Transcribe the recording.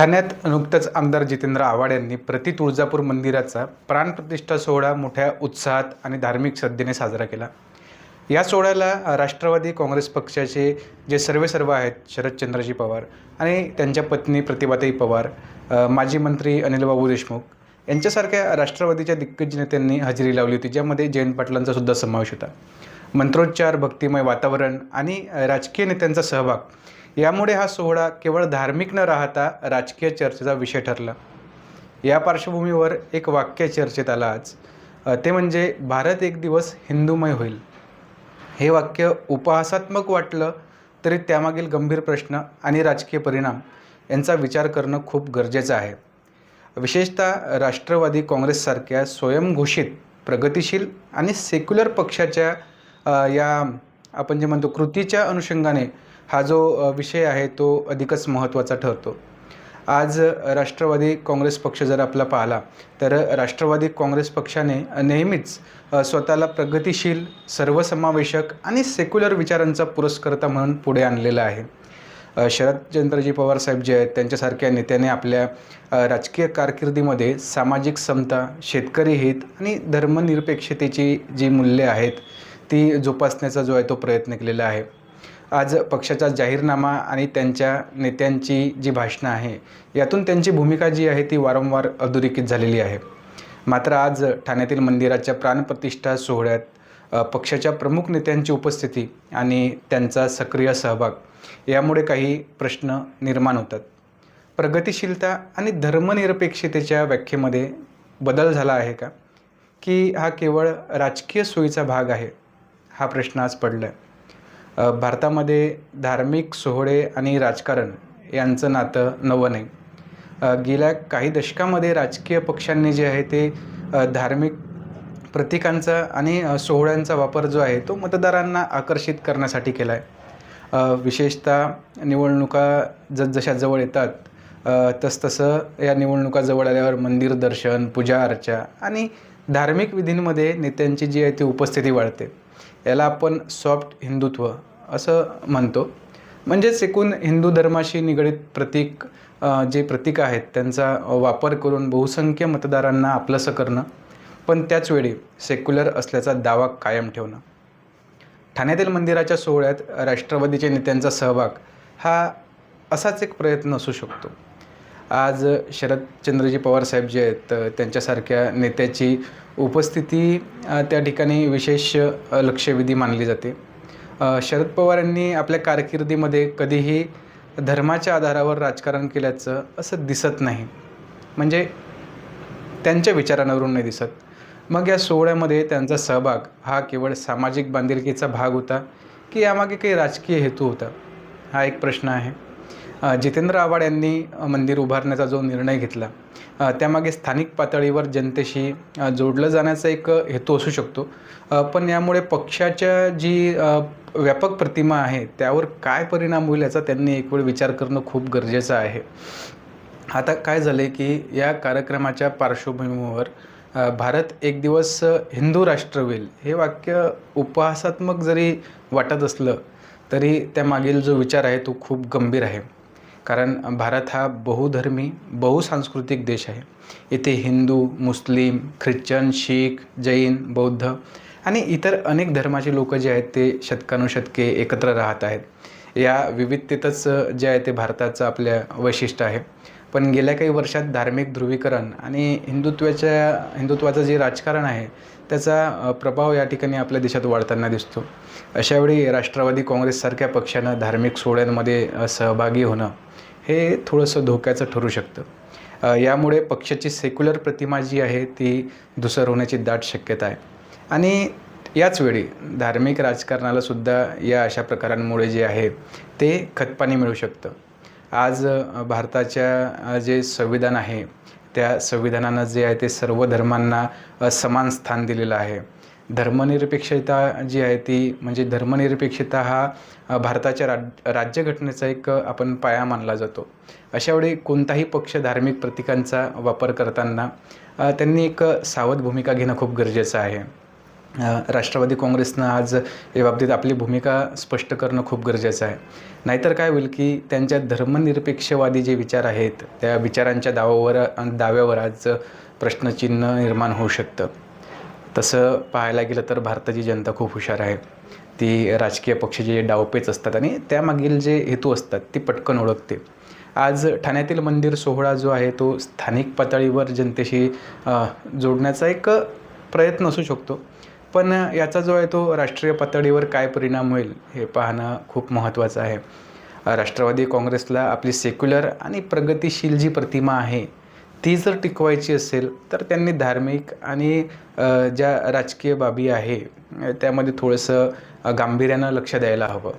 ठाण्यात नुकतंच आमदार जितेंद्र आव्हाड यांनी प्रति तुळजापूर मंदिराचा प्राणप्रतिष्ठा सोहळा मोठ्या उत्साहात आणि धार्मिक श्रद्धेने साजरा केला. या सोहळ्याला राष्ट्रवादी काँग्रेस पक्षाचे जे सर्वे सर्व आहेत शरदचंद्रजी पवार आणि त्यांच्या पत्नी प्रतिभाताई पवार माजी मंत्री अनिलबाबू देशमुख यांच्यासारख्या राष्ट्रवादीच्या दिग्गज नेत्यांनी हजेरी लावली होती ज्यामध्ये जयंत पाटलांचा सुद्धा समावेश होता. मंत्रोच्चार भक्तिमय वातावरण आणि राजकीय नेत्यांचा सहभाग यामुळे हा सोहळा केवळ धार्मिक न राहता राजकीय चर्चेचा विषय ठरला. या पार्श्वभूमीवर एक वाक्य चर्चेत आलं आज. ते म्हणजे भारत एक दिवस हिंदूमय होईल. हे वाक्य उपहासात्मक वाटलं तरी त्यामागील गंभीर प्रश्न आणि राजकीय परिणाम यांचा विचार करणं खूप गरजेचं आहे. विशेषतः राष्ट्रवादी काँग्रेससारख्या स्वयंघोषित प्रगतिशील आणि सेक्युलर पक्षाच्या या आपण जे म्हणतो कृतीच्या अनुषंगाने हा जो विषय आहे तो अधिकच महत्त्वाचा ठरतो. आज राष्ट्रवादी काँग्रेस पक्ष जर आपला पाहिला तर राष्ट्रवादी काँग्रेस पक्षाने नेहमीच स्वतःला प्रगतिशील सर्वसमावेशक आणि सेक्युलर विचारांचा पुरस्कर्ता म्हणून पुढे आणलेला आहे. शरद शरदचंद्रजी पवारसाहेब जे आहेत त्यांच्यासारख्या नेत्याने आपल्या राजकीय कारकिर्दीमध्ये सामाजिक समता शेतकरी हित आणि धर्मनिरपेक्षतेची जी मूल्ये आहेत ती जोपासण्याचा जो आहे तो प्रयत्न केलेला आहे. आज पक्षाचा जाहीरनामा आणि त्यांच्या नेत्यांची जी भाषणं आहे यातून त्यांची भूमिका जी आहे ती वारंवार अधोरेखित झालेली आहे. मात्र आज ठाण्यातील मंदिराच्या प्राणप्रतिष्ठा सोहळ्यात पक्षाच्या प्रमुख नेत्यांची उपस्थिती आणि त्यांचा सक्रिय सहभाग यामुळे काही प्रश्न निर्माण होतात. प्रगतिशीलता आणि धर्मनिरपेक्षतेच्या व्याख्येमध्ये बदल झाला आहे का? की हा केवळ राजकीय सोयीचा भाग आहे? हा प्रश्न आज पडला आहे भारतामध्ये धार्मिक सोहळे आणि राजकारण यांचं नातं नवं नाही. गेल्या काही दशकामध्ये राजकीय पक्षांनी जे आहे ते धार्मिक प्रतीकांचा आणि सोहळ्यांचा वापर जो आहे तो मतदारांना आकर्षित करण्यासाठी केला आहे विशेषतः निवडणुका जसजशा जवळ येतात तसतसं या निवडणुका जवळ आल्यावर मंदिर दर्शन पूजा अर्चा आणि धार्मिक विधींमध्ये नेत्यांची जी आहे ती उपस्थिती वाढते. याला आपण सॉफ्ट हिंदुत्व असं म्हणतो. म्हणजेच एकूण हिंदू धर्माशी निगडीत प्रतीक जे प्रतीक आहेत त्यांचा वापर करून बहुसंख्य मतदारांना आपलंसं करणं पण त्याचवेळी सेक्युलर असल्याचा दावा कायम ठेवणं. ठाण्यातील मंदिराच्या सोहळ्यात राष्ट्रवादीच्या नेत्यांचा सहभाग हा असाच एक प्रयत्न असू शकतो. आज शरदचंद्रजी पवार साहेब जे आहेत त्यांच्यासारख्या नेत्याची उपस्थिती त्या ठिकाणी विशेष लक्षवेधी मानली जाते. शरद पवार यांनी आपल्या कारकिर्दीमध्ये कधीही धर्माच्या आधारावर राजकारण केल्याचं असं दिसत नाही. म्हणजे त्यांच्या विचारांवरून नाही दिसत. मग या सोहळ्यामध्ये त्यांचा सहभाग हा केवळ सामाजिक बांधिलकीचा भाग होता की यामागे काही राजकीय हेतू होता? हा एक प्रश्न आहे. जितेंद्र आव्हाड यांनी मंदिर उभारण्याचा जो निर्णय घेतला त्यामागे स्थानिक पातळीवर जनतेशी जोडलं जाण्याचा एक हेतू असू शकतो. पण यामुळे पक्षाच्या जी व्यापक प्रतिमा आहे त्यावर काय परिणाम होईल याचा त्यांनी एक वेळ विचार करणं खूप गरजेचं आहे. आता काय झालं आहे की या कार्यक्रमाच्या पार्श्वभूमीवर भारत एक दिवस हिंदू राष्ट्र होईल हे वाक्य उपहासात्मक जरी वाटत असलं तरी त्यामागील जो विचार आहे तो खूप गंभीर आहे. कारण भारत हा बहुधर्मी बहुसांस्कृतिक देश आहे. इथे हिंदू मुस्लिम ख्रिश्चन शीख जैन बौद्ध आणि इतर अनेक धर्माचे लोक जे आहेत ते शतकानुशतके एकत्र राहत आहेत. या विविधतेतच जे आहे ते भारताचं आपल्या वैशिष्ट्य आहे. पण गेल्या काही वर्षात धार्मिक ध्रुवीकरण आणि हिंदुत्वाच्या हिंदुत्वाचं जे राजकारण आहे त्याचा प्रभाव या ठिकाणी आपल्या देशात वाढताना दिसतो. अशावेळी राष्ट्रवादी काँग्रेससारख्या पक्षानं धार्मिक सोहळ्यांमध्ये सहभागी होणं हे थोडंसं धोक्याचं ठरू शकतं. यामुळे पक्षाची सेक्युलर प्रतिमा जी आहे ती धुसर होण्याची दाट शक्यता आहे. आणि याच वेळी धार्मिक राजकारणाला सुद्धा या अशा प्रकारांमुळे जे आहे ते खतपाणी मिळू शकतं. आज भारताच्या जे संविधान आहे त्या संविधानानं जे आहे ते सर्व धर्मांना समान स्थान दिलेलं आहे. धर्मनिरपेक्षता जी आहे ती म्हणजे धर्मनिरपेक्षता हा भारताच्या राज राज्यघटनेचा एक आपण पाया मानला जातो. अशावेळी कोणताही पक्ष धार्मिक प्रतीकांचा वापर करताना त्यांनी एक सावध भूमिका घेणं खूप गरजेचं आहे. राष्ट्रवादी काँग्रेसनं आज या बाबतीत आपली भूमिका स्पष्ट करणं खूप गरजेचं आहे. नाहीतर काय होईल की त्यांच्या धर्मनिरपेक्षवादी जे विचार आहेत त्या विचारांच्या दावावर दाव्यावर आज प्रश्नचिन्ह निर्माण होऊ शकतं. तसं पाहायला गेलं तर भारताची जनता खूप हुशार आहे. ती राजकीय पक्षाचे जे डावपेच असतात आणि त्यामागील जे हेतू असतात ती पटकन ओळखते. आज ठाण्यातील मंदिर सोहळा जो आहे तो स्थानिक पातळीवर जनतेशी जोडण्याचा एक प्रयत्न असू शकतो. पण याचा जो आहे तो राष्ट्रीय पातळीवर काय परिणाम होईल हे पाहणं खूप महत्त्वाचं आहे. राष्ट्रवादी काँग्रेसला आपली सेक्युलर आणि प्रगतिशील जी प्रतिमा आहे ती जर टिकवायची असेल तर त्यांनी धार्मिक आणि ज्या राजकीय बाबी आहे त्यामध्ये थोडंसं गांभीर्यानं लक्ष द्यायला हवं.